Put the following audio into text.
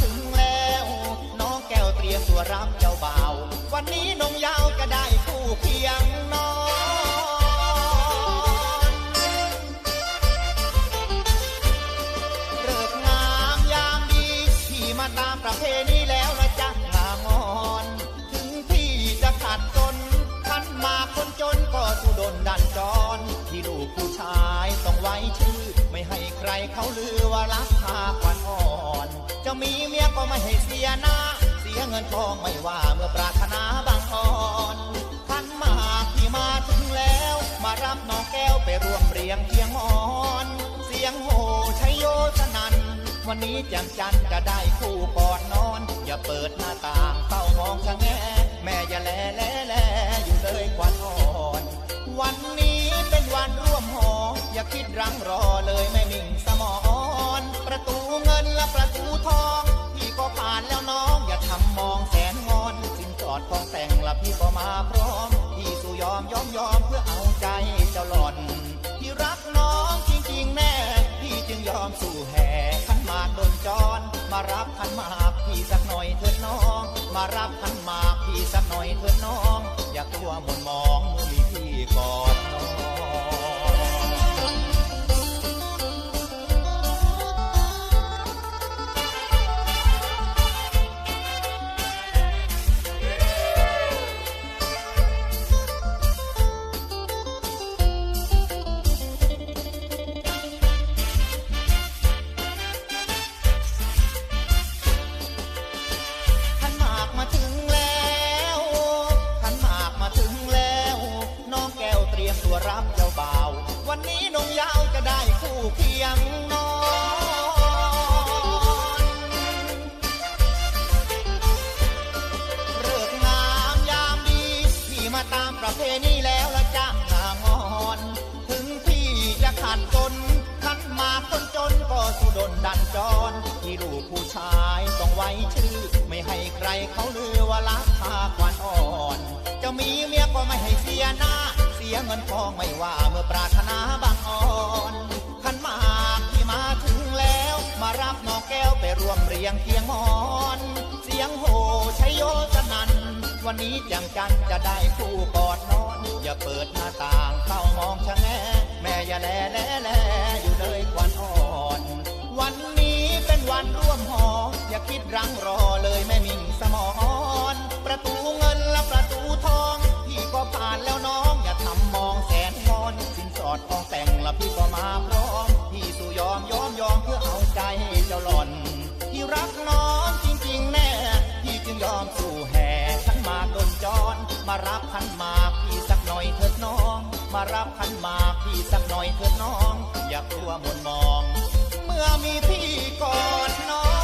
ถึงแล้ว น้องแก้วเตรียตัวรับเจ้าบ่าว วันนี้นงยาวจะได้คู่เคียงนอนเลิกงามยามดีที่มาตามประเพณีแล้วนะจ๊ะงามงอนถึงที่จะขาดจนขันมาคนจนก็สุดนดันจรที่ลูกผู้ชายต้องไว้ชื่อ ไม่ให้ใครเขาลือว่ารักพา ก็ไม่ให้เสียหน้า เสียเงินทองไม่ว่าเมื่อปรารถนาบางอ่อนขันมากที่มาถึงแล้ว มารับน้องแก้วไปร่วมเรียงเคียงอ่อน เสียงโห่ชัยโยสนัน วันนี้แจ่มจันทร์จะได้คู่ก่อนนอน อย่าเปิดหน้าต่างเฝ้ามองชะแงแม่อย่าแลแลแลอยู่เลยควันอ่อน วันนี้เป็นวันร่วมหอ อย่าคิดรังรอเลยแม่มิ่ง อมยอมยอมเพื่อเอาใจเจ้าหล่อนที่รักน้องจริงๆแน่พี่จึงยอมสู่แห่ขันหมากโดนจร มารับขันหมากพี่สักหน่อยเถิดน้อง มารับขันหมากพี่สักหน่อยเถิดน้อง อย่ากลัวหมนมองเมื่อมีพี่กอดน้อง ตัวรับเจ้าบ่าว วันนี้นงยาวจะได้คู่เคียงนอนเลิกงามยามดีที่มาตามประเพณีแล้วละจ้างามอนถึงพี่จะขาดจนขันมาคนจนก็สุดนดันจรที่ลูกผู้ชายต้องไว้ชื่อ ไม่ให้ใครเขาลือว่ารักพาควันอ่อน จะมีเมียก็ไม่ให้เสียหน้า ยเงินทองไม่ว่าเมื่อปรารถนาบางอ่อนขันหมากที่มาถึงแล้ว มารับน้องแก้วไปร่วมเรียงเคียงมอน เสียงโหชัยโยสนัน วันนี้จังจันจะได้คู่กอดนอน อย่าเปิดหน้าต่างเข้ามองชะแงแม่อย่าแลแลแลอยู่เลยควันอ่อน วันนี้เป็นวันร่วมหอ อย่าคิดรังรอเลยแม่มิ่งสมอนประตู มารับขันหมากพี่สักหน่อยเถิดน้อง มารับขันหมากพี่สักหน่อยเถิดน้อง อย่ากลัวมนมอง เมื่อมีพี่กอดน้อง